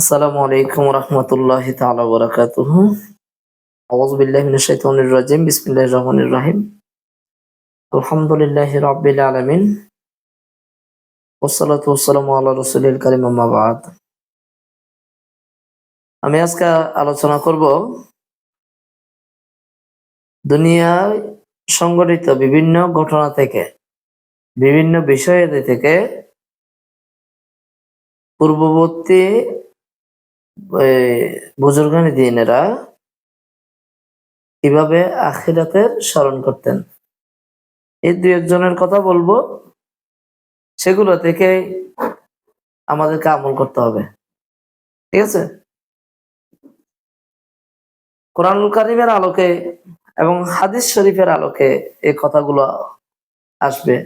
আসসালামু আলাইকুম রহমতুল্লাহ বিসমিল্লাহির রহমানির রহিম। আলহামদুলিল্লাহি রাব্বিল আলামিন। আমি আজকে আলোচনা করব দুনিয়ায় সংঘটিত বিভিন্ন ঘটনা থেকে, বিভিন্ন বিষয় থেকে পূর্ববর্তী বুজুর্গানি দিনেরা কীভাবে আখিরাতের স্মরণ করতেন। এই দুই একজনের কথা বলব, সেগুলো থেকে আমাদেরকে আমল করতে হবে। ঠিক আছে? কোরআনুল কারিমের আলোকে এবং হাদিস শরীফের আলোকে এই কথাগুলো আসবে।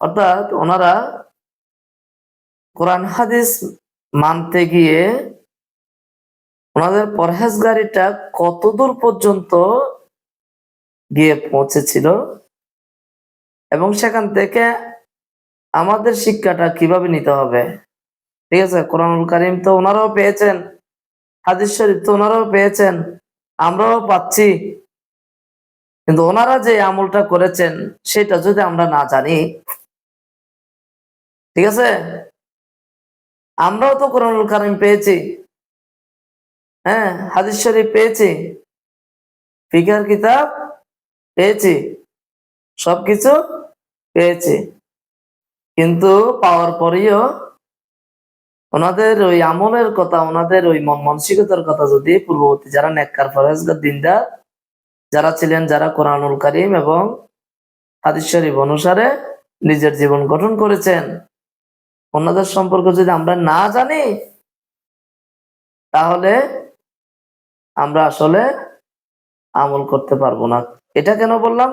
অর্থাৎ ওনারা কোরআন হাদিস মানতে গিয়ে ওনাদের পরহেজগারিটা কতদূর পর্যন্ত গিয়ে পৌঁছেছিল? এবং সেখান থেকে আমাদের শিক্ষাটা কীভাবে নিতে হবে? ঠিক আছে, কোরআনুল কারিম তো ওনারাও পেয়েছেন, হাদিস শরীফ তো ওনারাও পেয়েছেন, আমরাও পাচ্ছি। কিন্তু ওনারা যে আমলটা করেছেন, সেটা যদি আমরা না জানি, ঠিক আছে? আমরাও তো কোরআনুল কারিম পেয়েছি। হ্যাঁ হাদিস শরীফ পেয়েছি। ফিকার কিতাব পেয়েছি। সবকিছু পেয়েছি। কিন্তু পাওয়ার পরেও ওনাদের ওই আমলের কথা, ওনাদের ওই মন মানসিকতার কথা যদি পূর্ববর্তী যারা নেককার ফরেজগার দিনদার, যারা ছিলেন, যারা কোরআনুল করিম এবং হাদিস শরীফ অনুসারে নিজের জীবন গঠন করেছেন, ওনাদের সম্পর্কে যদি আমরা না জানি, তাহলে আমরা আসলে আমল করতে পারব না। এটা কেন বললাম?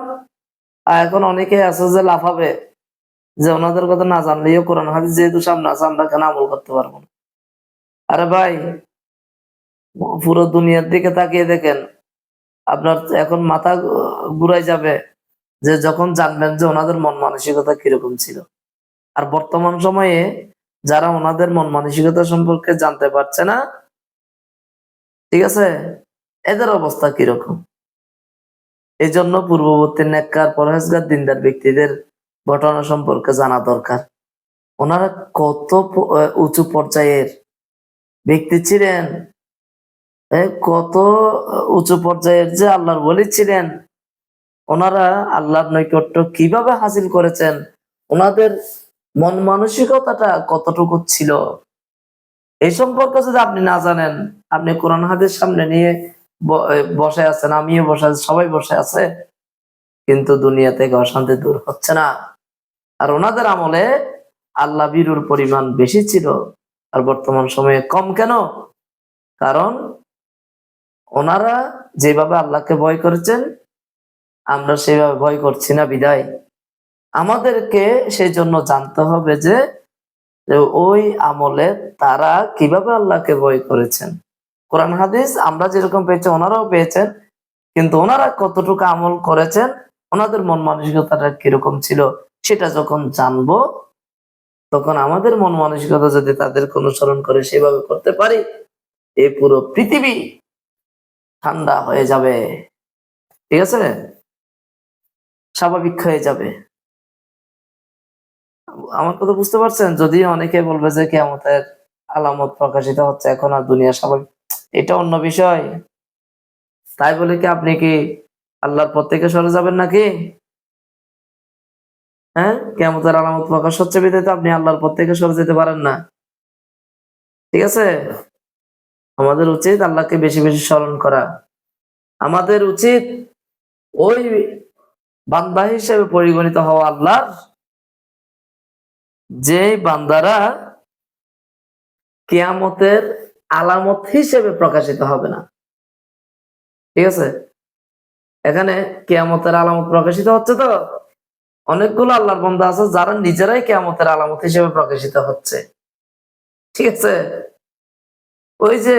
এখন অনেকে আছে যে লাফাবে, যে ওনাদের কথা না জানলেও কোরআন হাদিস যেহেতু সামনে আছে, আমরা কেন আমল করতে পারব না? আরে ভাই, পুরো দুনিয়ার দিকে তাকিয়ে দেখেন, আপনার এখন মাথা ঘুরাই যাবে যে যখন জানবেন যে ওনাদের মন মানসিকতা কীরকম ছিল। আর বর্তমান সময়ে যারা ওনাদের মন মানসিকতা সম্পর্কে জানতে পারছে না ঠিক আছে? এদের অবস্থা কীরকম? এই জন্য পূর্ববর্তী নেককার পরহেজগার দিনদার ব্যক্তিদের ঘটনা সম্পর্কে জানা দরকার। ওনারা কত উঁচু পর্যায়ের ব্যক্তি ছিলেন? কত উঁচু পর্যায়ের যে আল্লাহর বলি ছিলেন? ওনারা আল্লাহর নৈকট্য কীভাবে হাসিল করেছেন? ওনাদের মন মানসিকতাটা কতটুকু ছিল? এই সম্পর্কে যদি আপনি না জানেন, আপনি কোরআন হাদের সামনে নিয়ে বসে আছেন, আমিও বসে আছি, সবাই বসে আছে, কিন্তু দুনিয়া থেকে অশান্তি দূর হচ্ছে না। আর ওনাদের আমলে আল্লাহ বীরুর পরিমাণ বেশি ছিল, আর বর্তমান সময়ে কম কেন? কারণ ওনারা যেভাবে আল্লাহকে ভয় করেছেন, আমরা সেভাবে ভয় করছি না, বিদায়। আমাদেরকে সেই জন্য জানতে হবে যে ওই আমলে তারা কীভাবে আল্লাহকে ভয় করেছেন? কোরআন হাদিস আমরা যেরকম পেয়েছি, ওনারাও পেয়েছেন, কিন্তু ওনারা কতটুকু আমল করেছেন, ওনাদের মন মানসিকতাটা কীরকম ছিল সেটা যখন জানব, তখন আমাদের মন মানসিকতা যদি তাদেরকে অনুসরণ করে সেভাবে করতে পারি এই পুরো পৃথিবী ঠান্ডা হয়ে যাবে। ঠিক আছে? স্বাভাবিক হয়ে যাবে। আমার কথা বুঝতে পারছেন? যদি অনেকে বলবে যে কেমতের আলামত প্রকাশিত হচ্ছে এখন আর দুনিয়া স্বাভাবিক, এটা অন্য বিষয়। তাই বলে কি আপনি কি আল্লাহর পর থেকে সরে যাবেন নাকি? হ্যাঁ? কেমতের আলামত প্রকাশ হচ্ছে বিধায় আপনি আল্লাহর পর থেকে সরে যেতে পারেন না। ঠিক আছে? আমাদের উচিত আল্লাহকে বেশি বেশি স্মরণ করা। আমাদের উচিত ওই বান্দা হিসেবে পরিগণিত হওয়া আল্লাহ যে বান্দারা কেয়ামতের আলামত হিসেবে প্রকাশিত হবে না। ঠিক আছে? এখানে কেয়ামতের আলামত প্রকাশিত হচ্ছে তো? অনেকগুলো আল্লাহর বন্ধা আছে যারা নিজেরাই কেয়ামতের আলামত হিসেবে প্রকাশিত হচ্ছে। ঠিক আছে? ওই যে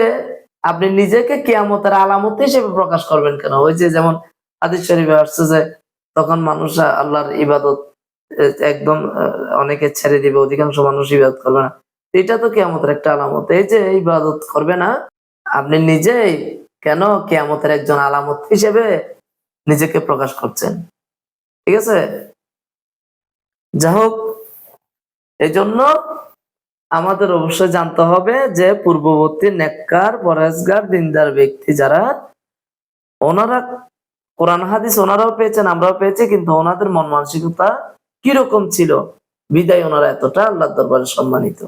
আপনি নিজেকে কেয়ামতের আলামত হিসেবে প্রকাশ করবেন কেন? ওই যে যেমন আদিস শরীফে আসছে যে তখন মানুষ আল্লাহর ইবাদত একদম অনেকে ছেড়ে দিবে, অধিকাংশ মানুষ ইবাদত করবে না। এটা তো কেয়ামতের একটা আলামত। এই যে ইবাদত করবে না, আপনি নিজেই কেন কেয়ামতের একজন আলামত হিসেবে নিজেকে প্রকাশ করছেন? ঠিক আছে? যা হোক এই জন্য আমাদের অবশ্যই জানতে হবে যে পূর্ববর্তী নেককার পরেজগার দিনদার ব্যক্তি যারা, ওনারা কোরআন, হাদিস ওনারাও পেয়েছেন, আমরাও পেয়েছি, কিন্তু ওনাদের মন মানসিকতা কীরকম ছিল? বিদায় ওনারা এতটা আল্লাহ দরবারে সম্মানিত।